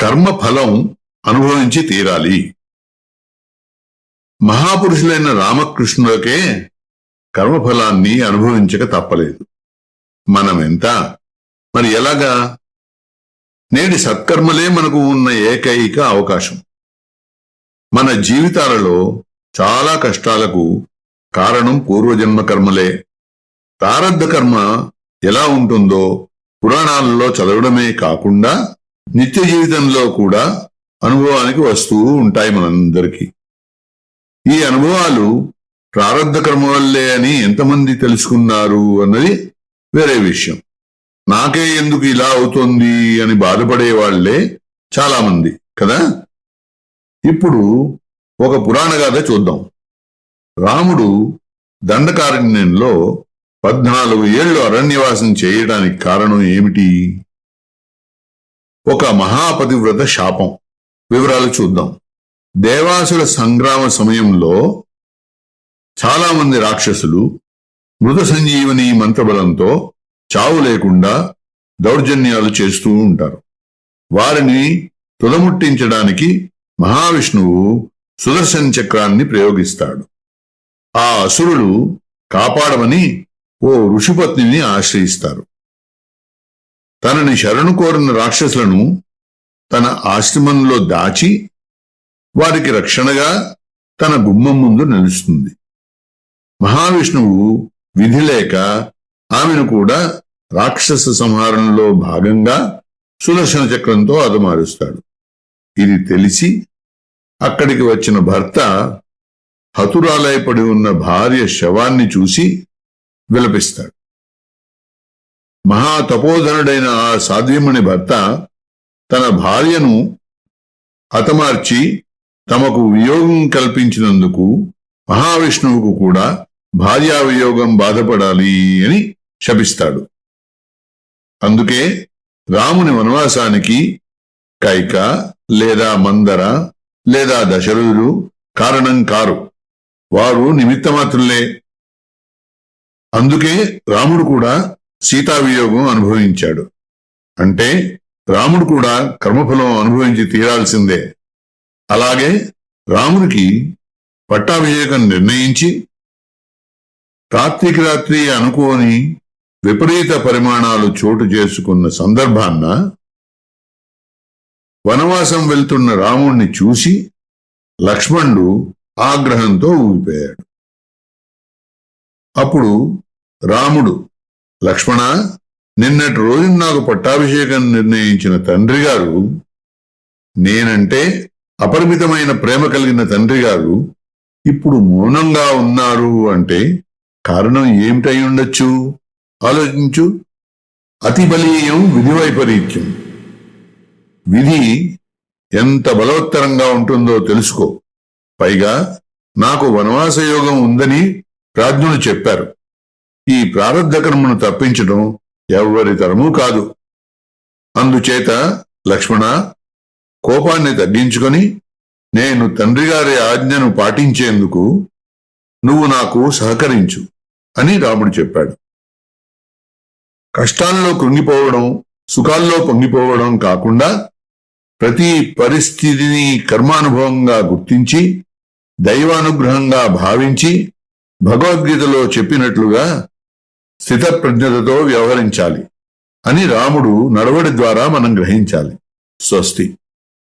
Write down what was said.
కర్మ ఫలం అనుభవించి తీరాలి. మహాపురుషులైన రామకృష్ణులకే కర్మఫలాన్ని అనుభవించక తప్పలేదు. మనమెంత? మరి ఎలాగా? నేటి సత్కర్మలే మనకు ఉన్న ఏకైక అవకాశం. మన జీవితాలలో చాలా కష్టాలకు కారణం పూర్వజన్మ కర్మలే. ప్రారబ్ధ కర్మ ఎలా ఉంటుందో పురాణాలలో చదవడమే కాకుండా నిత్య జీవితంలో కూడా అనుభవానికి వస్తూ ఉంటాయి మనందరికీ. ఈ అనుభవాలు ప్రారంధ కర్మ వల్లే అని ఎంతమంది తెలుసుకున్నారు అన్నది వేరే విషయం. నాకే ఎందుకు ఇలా అవుతోంది అని బాధపడే వాళ్ళే చాలామంది కదా? ఇప్పుడు ఒక పురాణ గాథ చూద్దాం. రాముడు దండకారణ్యంలో పద్నాలుగు ఏళ్ళు అరణ్యవాసం చేయడానికి కారణం ఏమిటి? ఒక మహాపతివ్రత శాపం. వివరాలు చూద్దాం. దేవాసుల సంగ్రామ సమయంలో చాలామంది రాక్షసులు మృత సంజీవని మంత్రబలంతో చావు లేకుండా దౌర్జన్యాలు చేస్తూ ఉంటారు. వారిని తుదముట్టించడానికి మహావిష్ణువు సుదర్శన చక్రాన్ని ప్రయోగిస్తాడు. ఆ అసురులు కాపాడమని ఓ ఋషిపత్నిని ఆశ్రయిస్తారు. తనని శరణు కోరిన రాక్షసులను తన ఆశ్రమంలో దాచి వారికి రక్షణగా తన గుమ్మం ముందు నిలుస్తుంది. మహావిష్ణువు విధి లేక ఆమెను కూడా రాక్షస సంహారంలో భాగంగా సుదర్శన చక్రంతో అదమారుస్తాడు. ఇది తెలిసి అక్కడికి వచ్చిన భర్త హతురాలయపడి ఉన్న భార్య శవాన్ని చూసి విలపిస్తాడు. మహాతపోధనుడైన ఆ సాధ్యముని భర్త తన భార్యను హతమార్చి తమకు వియోగం కల్పించినందుకు మహావిష్ణువుకు కూడా భార్యా వియోగం బాధపడాలి అని శపిస్తాడు. అందుకే రాముని వనవాసానికి కైక లేదా మందర లేదా దశరథుడు కారణం కారు. వారు నిమిత్తమాత్రులే. అందుకే రాముడు కూడా సీతా వియోగం అనుభవించాడు. అంటే రాముడు కూడా కర్మఫలం అనుభవించి తీరాల్సిందే. అలాగే రామునికి పట్టాభిషేకం నిర్ణయించి రాత్రికి రాత్రి అనుకోని విపరీత పరిమాణాలు చోటు చేసుకున్న సందర్భాన్న వనవాసం వెళ్తున్న రాముణ్ణి చూసి లక్ష్మణుడు ఆగ్రహంతో ఊగిపోయాడు. అప్పుడు రాముడు లక్ష్మణ నిన్నటి రోజు నాకు పట్టాభిషేకం నిర్ణయించిన తండ్రి గారు నేనంటే అపరిమితమైన ప్రేమ కలిగిన తండ్రి గారు ఇప్పుడు మౌనంగా ఉన్నారు అంటే కారణం ఏమిటై ఉండొచ్చు? ఆలోచించు. అతి బలీయం విధి వైపరీత్యం. విధి ఎంత బలవత్తరంగా ఉంటుందో తెలుసుకో. పైగా నాకు వనవాస యోగం ఉందని ప్రాజ్ఞులు చెప్పారు. ఈ ప్రారంధ కర్మను తప్పించడం ఎవరి తరమూ కాదు. అందుచేత లక్ష్మణ కోపాన్ని తగ్గించుకొని నేను తండ్రిగారి ఆజ్ఞను పాటించేందుకు నువ్వు నాకు సహకరించు అని రాముడు చెప్పాడు. కష్టాల్లో కృంగిపోవడం సుఖాల్లో పొంగిపోవడం కాకుండా ప్రతి పరిస్థితిని కర్మానుభవంగా గుర్తించి దైవానుగ్రహంగా భావించి భగవద్గీతలో చెప్పినట్లుగా స్థితప్రజ్ఞతతో వ్యవహరించాలి. అని రాముడు నడవడి ద్వారా మనం గ్రహించాలి. స్వస్తి.